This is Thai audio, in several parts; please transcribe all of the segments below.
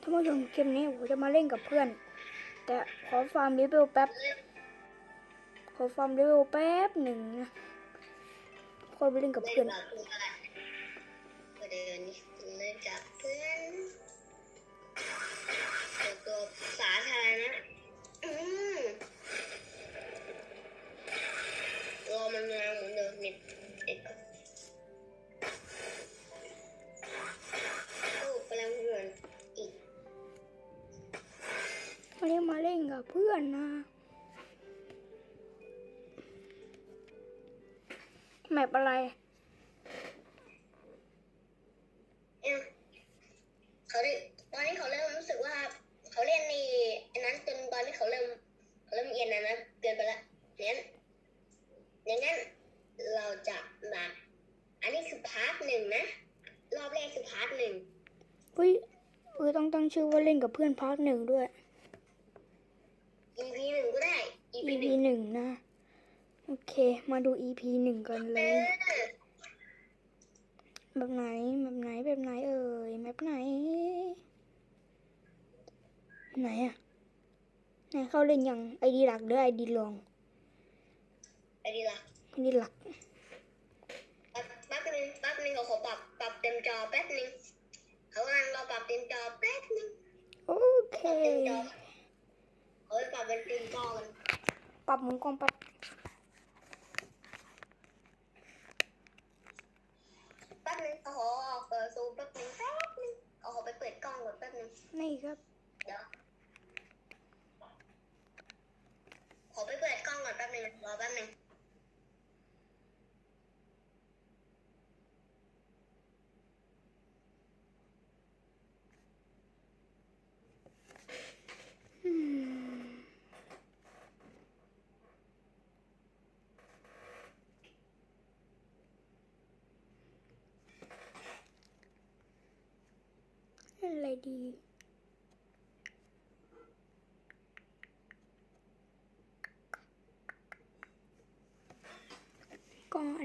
ท่านผู้ชมเกมนี้ผมจะมาเล่นกับเพื่อน แต่ขอฟาร์มเลเวลแป๊บ ขอฟาร์มเลเวลแป๊บหนึ่งนะค่อยไปเล่นกับเพื่อน เดินเล่นกับ แมปอะไรเอ็มเขาได้ตอนนี้เขาเริ่มรู้สึกว่า เขาเล่นในอันนั้นจนตอนนี้เขาเริ่มเขาเริ่มเอียนนะนะเกินไปละงั้นอย่างนั้นเราจะมาอันนี้คือพาร์ทหนึ่งนะ รอบแรกคือพาร์ทหนึ่งเฮ้ยเออต้องตั้งชื่อว่าเล่นกับเพื่อนพาร์ทหนึ่งด้วย EP หนึ่งก็ได้ EP ห EP นึ่งหนึ่งนะ โอเค มาดู EP หนึ่งกันเลเอยอแบบไหน แบบไหน แบบไหนเอ่ยแบบไหน ไหนอะไหนเข้าเล่นยัง ไอดีหลักหรือไอดีรองไปดีละไอดีหลัก แป๊บแป๊บนึงแป๊บนึงเขาขอปรับปรับเต็มจอแป๊บนึงเขากำลังรอปรับเต็มจอแป๊บนึงโอเคปรับเต็มจอเขาไปปรับเป็นเต็มจอกันปรับมุมกล้องแป๊บ แป๊บนึงเขาขอออกเปิดซูมแป๊บนึงแป๊บนึงเขาขอไปเปิดกล้องก่อนแป๊บนึง นี่ ครับ เดี๋ยวขอไปเปิดกล้องก่อนแป๊บนึงรอแป๊บนึงอืมเล่นอะไรดี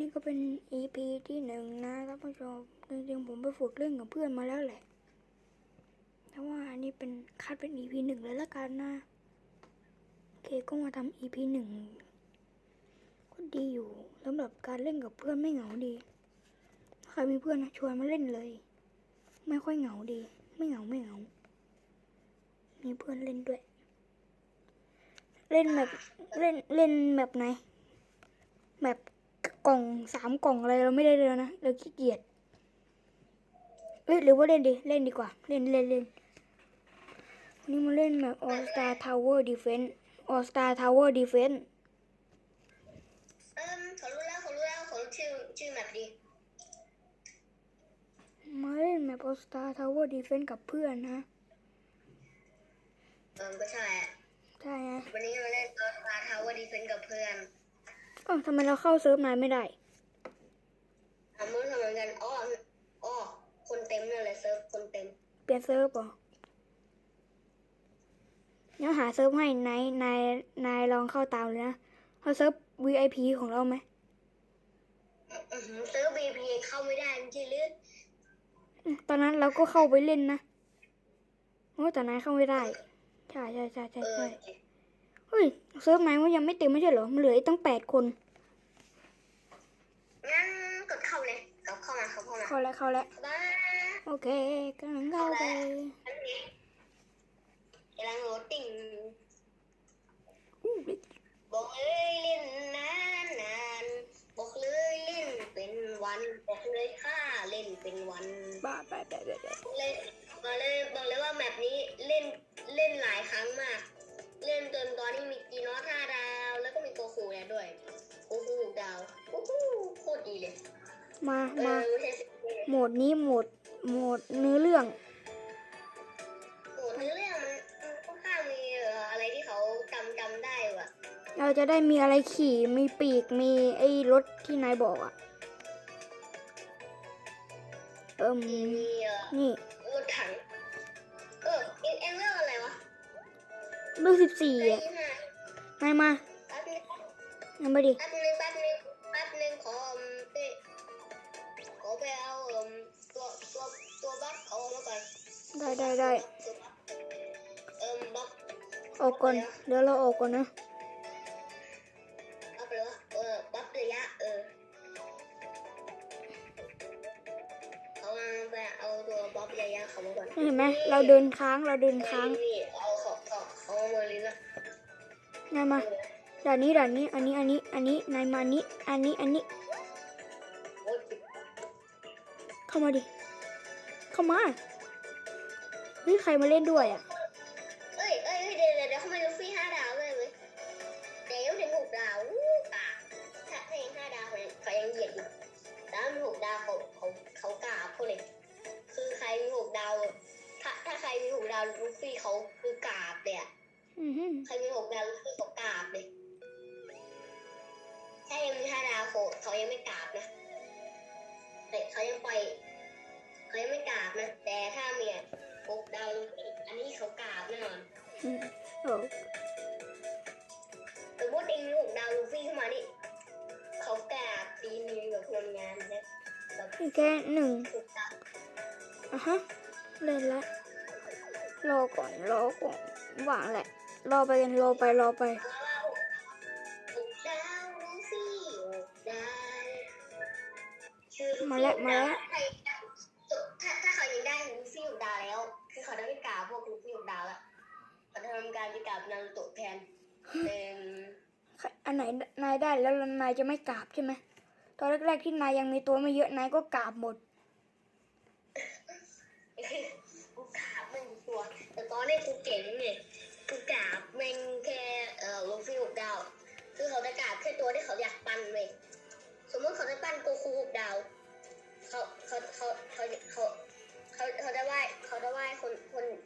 นี้ก็เป็น EP ที่หนึ่งนะท่านผู้ชมจริงๆผมไปฝึกเล่นกับเพื่อนมาแล้วแหละแต่ว่าอันนี้เป็นคัดเป็น EP หนึ่งเลยละกันนะโอเคก็มาทำ EP หนึ่งก็ดีอยู่สำหรับการเล่นกับเพื่อนไม่เหงาดีใครมีเพื่อนนะชวนมาเล่นเลย ไม่ค่อยเหงาดี ไม่เหงาไม่เหงา มีเพื่อนเล่นด้วย เล่นแบบเล่นเล่นแบบไหนแบบ กล่องสามกล่องอะไรเราไม่ได้เลยนะเราขี้เกียจเอ้ยหรือว่าเล่นดิเล่นดีกว่า เล่นเล่นเล่นวันนี้มาเล่นแบบ All Star Tower Defense All Star Tower Defense เอิ่มเขารู้แล้วเขารู้แล้วเขารู้ชื่อชื่อแมปดีมาเล่นแบบ All Star Tower Defense กับเพื่อนนะเอิ่มก็ใช่อะใช่ฮะวันนี้มาเล่นตัวฟาทาวเวอร์ดีเฟนกับเพื่อนเอ้าทำไมเราเข้าเซิร์ฟนายไม่ได้ทำมือทำเหมือนกันอ๋ออ๋อคนเต็มนั่นเลยเซิร์ฟคนเต็ม เปลี่ยนเซิร์ฟเหรอเดี๋ยวหาเซิร์ฟให้นายนายนายลองเข้าตามเลยนะเอาเซิร์ฟ VIP ของเราไหมอื้อหือเซิร์ฟ VP เข้าไม่ได้จริงๆหรืออืมตอนนั้นเราก็เข้าไปเล่นนะโอ้แต่นายเข้าไม่ได้ใช่ใช่ใช่ใช่เออใช่เฮ้ยเซิร์ฟนายว่ายังไม่เต็มไม่ใช่เหรอมันเหลืออีกตั้งแปดคนงั้นกดเข้าเลยกด เข้ามาเข้า มดนี้โหมดโหมดเนื้อเรื่องโหเนื้อเรื่องมันมันค่อนข้างมีเอ่ออะไรที่เขาจำจำได้ว่ะ เราจะได้มีอะไรขี่มีปีกมีไอ้รถที่นายบอกอะเอิ่มมีมีเอ่อนี่รถถังเออเอ็นเอ็นเรื่องอะไรวะเรื่องสิบสี่ได้อะยี่ห้านายมาแป๊บนึงนายมาดิ ได้ได้ออกก่อน เดี๋ยวเราออกก่อนนะเห็นไหมเราเดินค้างเราเดินค้างนายมาด่านนี้ด่านนี้ อันนี้อันนี้อันนี้นายมาอันนี้อันนี้อันนี้ เข้ามาดิ เข้ามา เฮ้ยใครมาเล่นด้วยอะเอ้ยเอ้ยเอ้ยเดี๋ยวเดี๋ยวเดี๋ยวเขามาลูฟี่ห้าดาวเลยเว้ยเดี๋ยวถึงหกดาวอู้กาถ้าถ้ายังห้าดาวเขายังเขายังเหยียดอยู่แต่ถ้ามีหกดาวเขาเขาเขากราบเขาเลย คือใครมีหกดาว ถ้าถ้าใครมีหกดาวลูฟี่เขาคือกราบเลยอะอือหือใครมีหกดาวลูฟี่เขากราบเลยถ้ายังมีห้าดาวเขาเขายังไม่กราบนะแต่เขายังปล่อยเขายังไม่กราบนะแต่ถ้ามี หกดาวลูฟี่อันนี้เขากราบแน่นอนอืมโอ้สมมติเองมีหกดาวลูฟี่ขึ้นมานี่เขากราบตีมือแบบทำงานนะแบบอีกแค่หนึ่งอะฮะเล่นละรอก่อนรอก่อนวางแหละ รอไปกันรอไปรอไปมาแล้วมาแล้ว การไปกราบนารูโตะแทนเป็นอันไหนนายได้แล้วนายจะไม่กราบใช่ไหมตอนแรกๆที่นายยังมีตัวไม่เยอะนายก็กราบหมดกูกราบแม่งตัว แต่ตอนนี้กูเก่งเนี่ยกูกราบแม่งแค่เอ่อลูฟี่หกดาว คือเขาจะกราบแค่ตัวที่เขาอยากปั้นเว้ยสมมติเขาจะปั้นโกคูหกดาวเขาเขาเขาเขาเขาเขาเขาจะไหว้เขาจะไหว้คน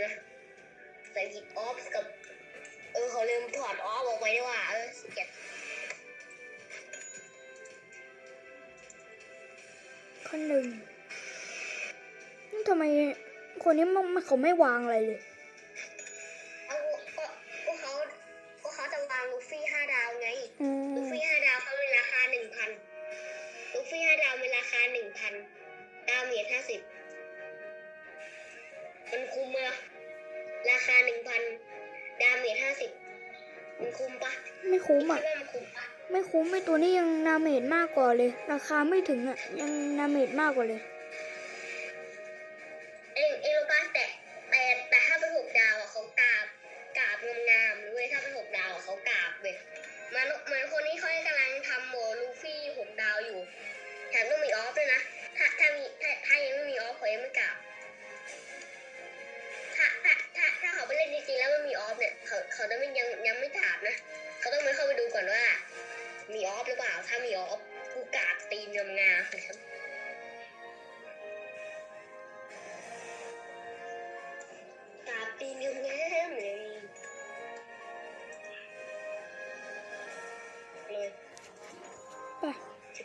เลยนะใจผิดออฟกับ เออเขาลืมถอดออฟออกไปด้วยว่าเออเก็บขั้นหนึ่งทำไมคนนี้มันเขาไม่วางอะไรเลย ราคาหนึ่งพันดาวเมียห้าสิบมันคุ้มปะไม่คุ้มคิดอะว่ามันคุ้มปะไม่คุ้มไม่ตัวนี้ยังนาเมจมากกว่าเลย ราคาไม่ถึงอะ ยังนาเมจมากกว่าเลย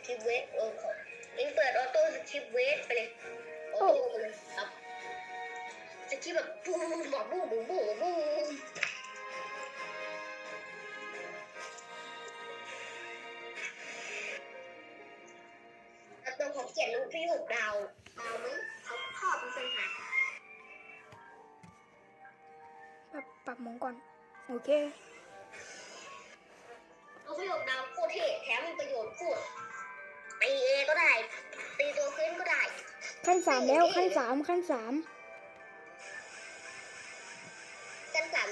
สกิปเวทเออขอเองเปิดออโต้สกิปเวทไปเลยออโต้ไปเลยครับสกิปแบบบูมแบบบูมบูมบูมบูมแล้วตัวผมเขียนลูกพี่หกดาวดาวไหมเขาชอบเป็นปัญหาปรับปรับหมองก่อน โอเค ขั้นสามแล้วขั้นสามขั้นสามกันสัน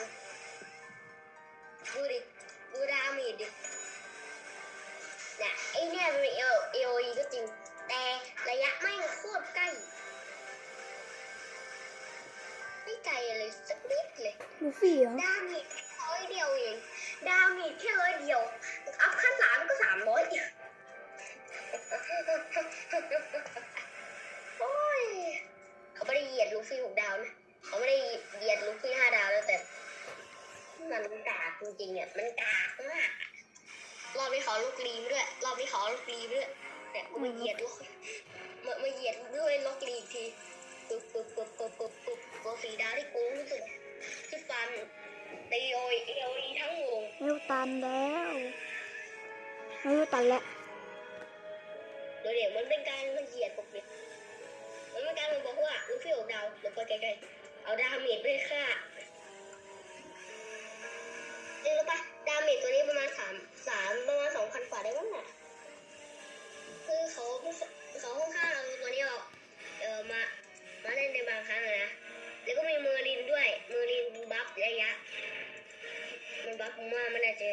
ดูดิดูดาเมีดิเนี่ยไอเนี่ยมันเอลเอลีก็จริง แต่ระยะไม่งโคตรใกล้ไม่ไกลเลยสักนิดเลยลูฟี่เหรอดาเมีแค่ร้อยเดียวเองดาเมีแค่ร้อยเดียวอัพขั้นสามก็สามร้อย ยดลูฟี่หกดาวนะเขาไม่ได้เหยียดลูฟี่ห้าดาวแล้วแต่ มันกากจริงๆเนี่ยมันกากมากรอบนี้เขาลูกรีมด้วยรอบนี้เขาลูกรีมด้วยแต่กูมาเหยียดลูกมามเหยียดด้วยลูกรีทีปุ๊บปุ๊บปุ๊บปุ๊บปุ๊บปุ๊บกูสีดาวที่กูรู้สึกที่ฟันตีโอยเอโอีทั้งวงนิ้วตันแล้วนิ้วตันแล้วเดี๋ยวมันเป็นการมาเหยียดปกปิด มันเป็นการมาบอกว่าลูกพี่เอาดาวเดี๋ยวไปไกลๆเอาดาเมจไปฆ่าเออรู้ปะดาเมจตัวนี้ประมาณสามสามประมาณสองพันกว่าได้บ้างอะคือเขาเขาค่อนข้างเอาตัวนี้เอาเออมามาเล่นในบางครั้งนะแล้วก็มีเมอร์ลินด้วยเมอร์ลินบัฟระยะมันบัฟมากมันอาจจะ